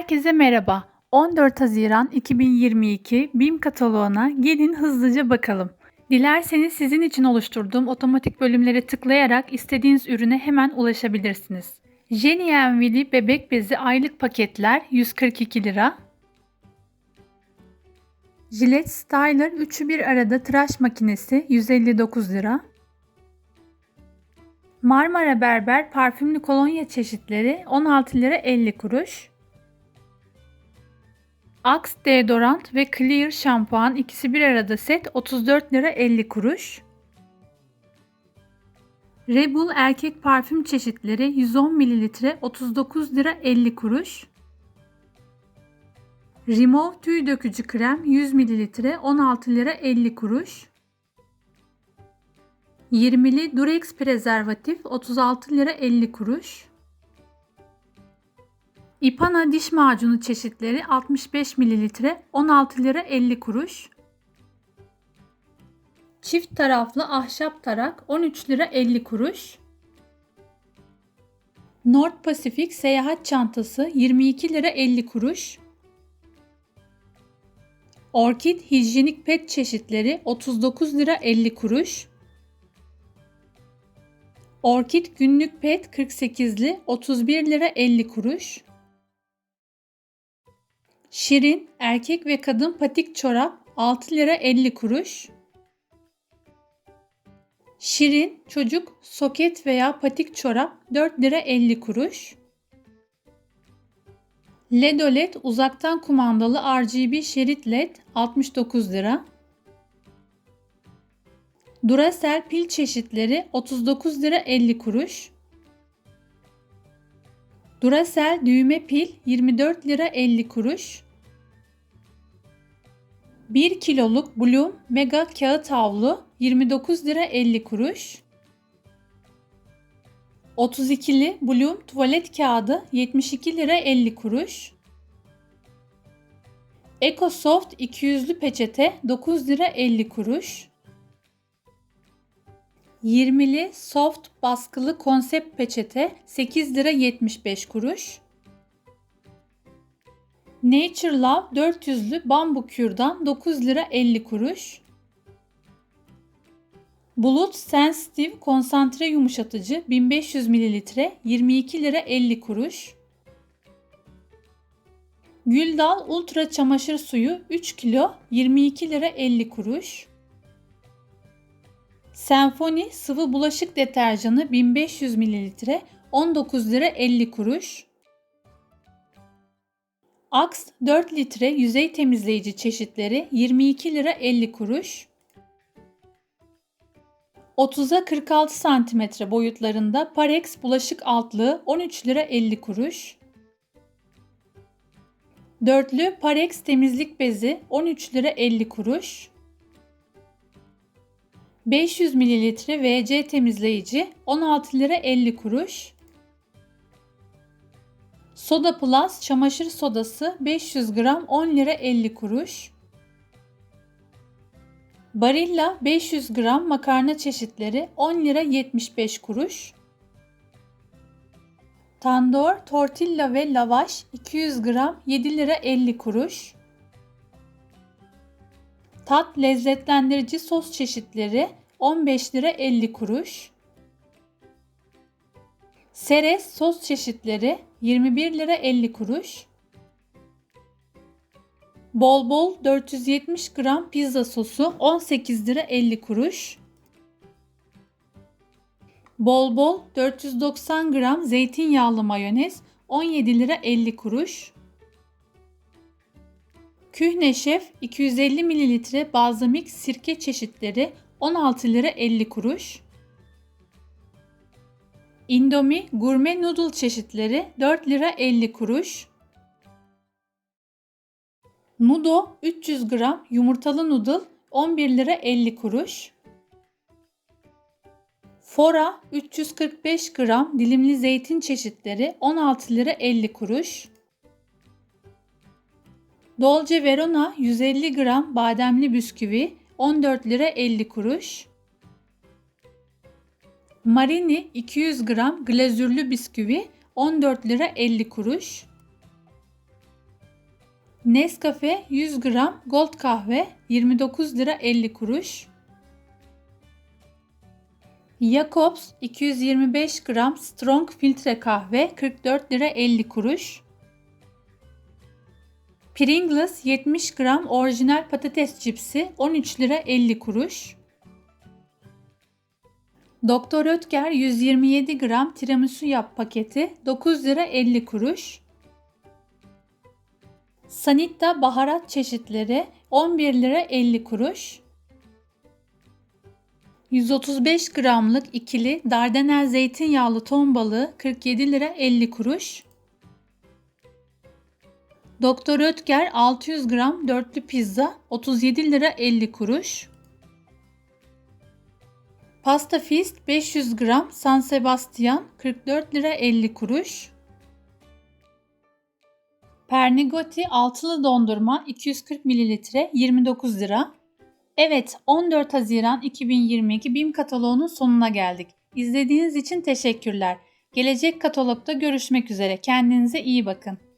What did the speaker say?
Herkese merhaba. 14 Haziran 2022 BİM kataloğuna gelin hızlıca bakalım. Dilerseniz sizin için oluşturduğum otomatik bölümlere tıklayarak istediğiniz ürüne hemen ulaşabilirsiniz. Jenny Envili bebek bezi aylık paketler 142 lira. Gillette Styler üçü bir arada tıraş makinesi 159 lira. Marmara Berber parfümlü kolonya çeşitleri 16 lira 50 kuruş. Axe deodorant ve Clear şampuan ikisi bir arada set 34 lira 50 kuruş. Rebel erkek parfüm çeşitleri 110 ml 39 lira 50 kuruş. Remove tüy dökücü krem 100 ml 16 lira 50 kuruş. 20'li Durex prezervatif 36 lira 50 kuruş. İpana diş macunu çeşitleri 65 ml 16 lira 50 kuruş. Çift taraflı ahşap tarak 13 lira 50 kuruş. North Pacific seyahat çantası 22 lira 50 kuruş. Orkid hijyenik pet çeşitleri 39 lira 50 kuruş. Orkid günlük pet 48'li 31 lira 50 kuruş. Şirin erkek ve kadın patik çorap 6 lira 50 kuruş. Şirin çocuk soket veya patik çorap 4 lira 50 kuruş. LED OLED uzaktan kumandalı RGB şerit LED 69 lira. Duracell pil çeşitleri 39 lira 50 kuruş. Duracell düğme pil 24 lira 50 kuruş. 1 kiloluk Bloom Mega kağıt havlu 29 lira 50 kuruş. 32'li Bloom tuvalet kağıdı 72 lira 50 kuruş. EcoSoft 200'lü peçete 9 lira 50 kuruş. 20'li soft baskılı konsept peçete 8 lira 75 kuruş. Nature Love 400'lü bambu kürdan 9 lira 50 kuruş. Bulut Sensitive konsantre yumuşatıcı 1500 ml 22 lira 50 kuruş. Güldal Ultra çamaşır suyu 3 kilo 22 lira 50 kuruş. Senfoni sıvı bulaşık deterjanı 1500 ml 19 lira 50 kuruş. Axe 4 litre yüzey temizleyici çeşitleri 22 lira 50 kuruş. 30'a 46 cm boyutlarında Parex bulaşık altlığı 13 lira 50 kuruş. Dörtlü Parex temizlik bezi 13 lira 50 kuruş. 500 ml WC temizleyici 16 lira 50 kuruş. Soda Plus çamaşır sodası 500 gram 10 lira 50 kuruş. Barilla 500 gram makarna çeşitleri 10 lira 75 kuruş. Tandoor, tortilla ve lavaş 200 gram 7 lira 50 kuruş. Tat lezzetlendirici sos çeşitleri 15 lira 50 kuruş. Seres sos çeşitleri 21 lira 50 kuruş. Bol bol 470 gram pizza sosu 18 lira 50 kuruş. Bol bol 490 gram zeytinyağlı mayonez 17 lira 50 kuruş. Kühne Şef 250 ml balzamik sirke çeşitleri 16 lira 50 kuruş. Indomie gurme noodle çeşitleri 4 lira 50 kuruş. Nudo 300 gram yumurtalı noodle 11 lira 50 kuruş. Fora 345 gram dilimli zeytin çeşitleri 16 lira 50 kuruş. Dolce Verona 150 gram bademli bisküvi 14 lira 50 kuruş. Marini 200 gram glazürlü bisküvi 14 lira 50 kuruş. Nescafe 100 gram Gold kahve 29 lira 50 kuruş. Jacobs 225 gram Strong filtre kahve 44 lira 50 kuruş. Pringles 70 gram orijinal patates cipsi 13 lira 50 kuruş. Doktor Ötker 127 gram tiramisu yap paketi 9 lira 50 kuruş. Sanitta baharat çeşitleri 11 lira 50 kuruş. 135 gramlık ikili Dardanel zeytinyağlı ton balığı 47 lira 50 kuruş. Doktor Ötker 600 gram dörtlü pizza 37 lira 50 kuruş. Pasta Fist 500 gram San Sebastian 44 lira 50 kuruş. Pernigoti altılı dondurma 240 mililitre 29 lira. Evet 14 Haziran 2022 BİM kataloğunun sonuna geldik. İzlediğiniz için teşekkürler. Gelecek katalogda görüşmek üzere. Kendinize iyi bakın.